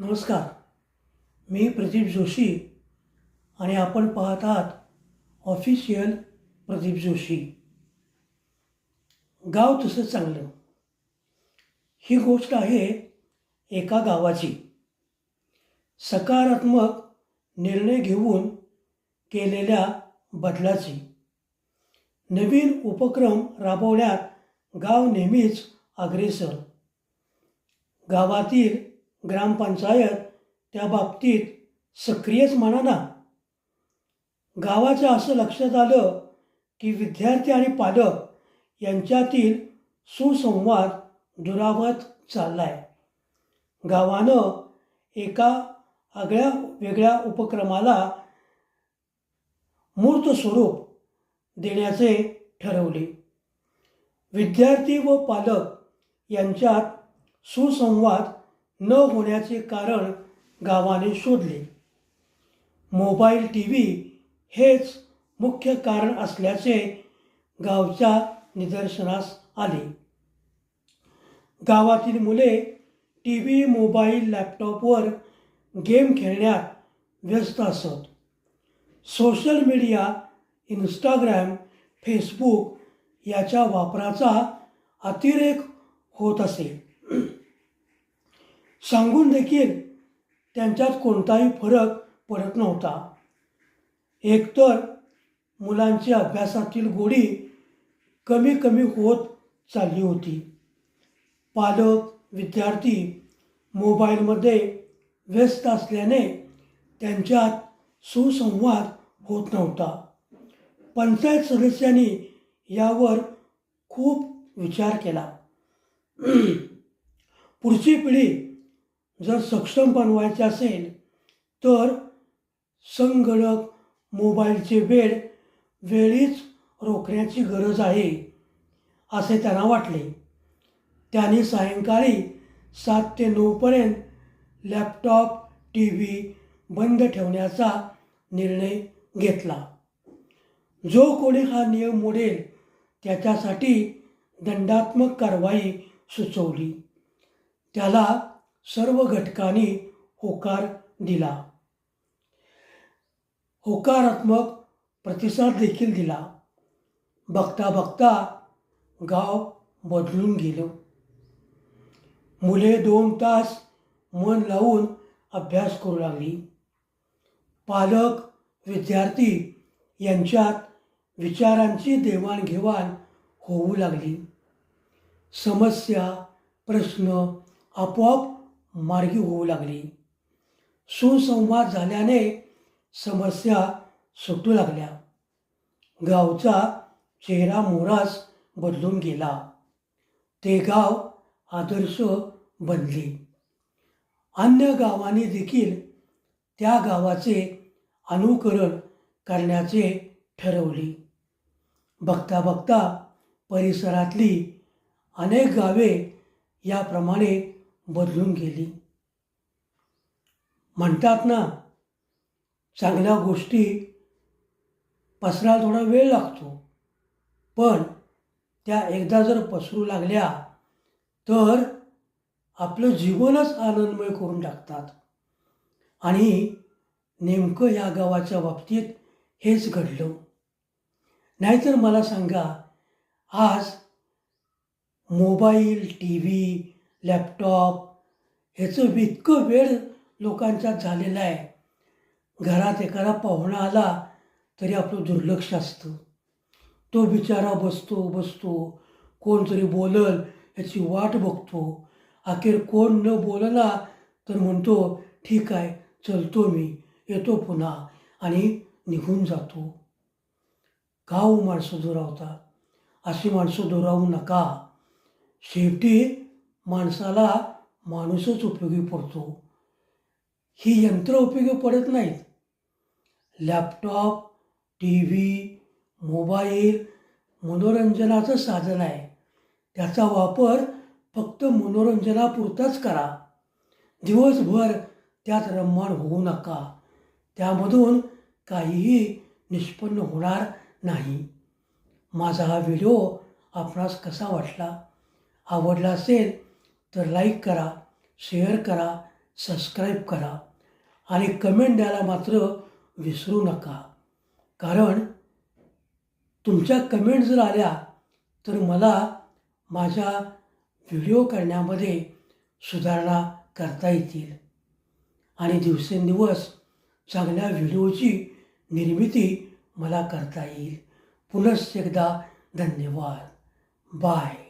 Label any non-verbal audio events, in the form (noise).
नमस्कार. मी प्रदीप जोशी आणि आपण पाहत आहात ऑफिशियल प्रदीप जोशी. गाव तसं चांगलं. ही गोष्ट आहे एका गावाची. सकारात्मक निर्णय घेऊन केलेल्या बदलाची. नवीन उपक्रम राबवण्यात गाव नेहमीच अग्रेसर. गावातील ग्रामपंचायत त्या बाबतीत सक्रियच म्हणा ना गावाच्या असं लक्षात आलं की विद्यार्थी आणि पालक यांच्यातील सुसंवाद दुरावत चालला आहे गावानं एका आगळ्या वेगळ्या उपक्रमाला मूर्त स्वरूप देण्याचे ठरवले. विद्यार्थी व पालक यांच्यात सुसंवाद न होण्याचे कारण गावाने शोधले. मोबाईल टी व्ही हेच मुख्य कारण असल्याचे गावच्या निदर्शनास आले. गावातील मुले टी व्ही मोबाईल लॅपटॉपवर गेम खेळण्यात व्यस्त असत. सोशल मीडिया इंस्टाग्राम फेसबुक याच्या वापराचा अतिरेक होत असे. सांगून देखील त्यांच्यात कोणताही फरक पडत नव्हता. एकतर मुलांची अभ्यासातील गोडी कमी कमी होत चालली होती. पालक विद्यार्थी मोबाईलमध्ये व्यस्त असल्याने त्यांच्यात सुसंवाद होत नव्हता. पंचायत सदस्यांनी यावर खूप विचार केला. (clears throat) पुढची पिढी जर सक्षम बनवायचे असेल तर संगणक मोबाईलचे वेळ वेळीच रोखण्याची गरज आहे असे त्यांना वाटले. त्यांनी सायंकाळी सात ते नऊपर्यंत लॅपटॉप टी व्ही बंद ठेवण्याचा निर्णय घेतला. जो कोणी हा नियम मोडेल त्याच्यासाठी दंडात्मक कारवाई सुचवली. त्याला सर्व घटकांनी होकार दिला. होकारात्मक प्रतिसाद देखील दिला. बघता बघता गाव बदलून गेलं. मुले दोन तास मन लावून अभ्यास करू लागली. पालक विद्यार्थी यांच्यात विचारांची देवाणघेवाण होऊ लागली. समस्या प्रश्न आपोआप मार्गी होऊ लागली. सुसंवाद झाल्याने समस्या सुटू लागल्या. गावचा चेहरा मोरास बदलून गेला. ते गाव आदर्श बनले. अन्य गावांनी देखील त्या गावाचे अनुकरण करण्याचे ठरवले. बघता बघता परिसरातली अनेक गावे याप्रमाणे बदलून गेली. म्हणतात ना चांगल्या गोष्टी पसरायला थोडा वेळ लागतो. पण त्या एकदा जर पसरू लागल्या तर आपलं जीवनच आनंदमय करून टाकतात. आणि नेमकं या गावाच्या बाबतीत हेच घडलं. नाहीतर मला सांगा आज मोबाईल टी व्ही लॅपटॉप ह्याचं इतकं वेळ लोकांच्यात झालेला आहे. घरात एखादा पाहुणा आला तरी आपलं दुर्लक्ष असतं. तो बिचारा बसतो बसतो. कोणतरी बोलल याची वाट बघतो. अखेर कोण न बोलला तर म्हणतो ठीक आहे चलतो मी. येतो पुन्हा. आणि निघून जातो. गाव माणसं दुरावता अशी माणसं दुरावू नका. शेवटी माणसाला माणूसच उपयोगी पडतो. ही यंत्र उपयोगी पडत नाहीत. लॅपटॉप टी व्ही मोबाईल मनोरंजनाचं साधन आहे. त्याचा वापर फक्त मनोरंजनापुरताच करा. दिवसभर त्यात रममाण होऊ नका. त्यामधून काहीही निष्पन्न होणार नाही. माझा हा व्हिडिओ आपणास कसा वाटला? आवडला असेल तर लाईक करा शेअर करा सबस्क्राईब करा आणि कमेंट द्यायला मात्र विसरू नका. कारण तुमच्या कमेंट जर आल्या तर मला माझ्या व्हिडिओ करण्यामध्ये सुधारणा करता येतील. आणि दिवसेंदिवस चांगल्या व्हिडिओची निर्मिती मला करता येईल. पुनश्च एकदा धन्यवाद. बाय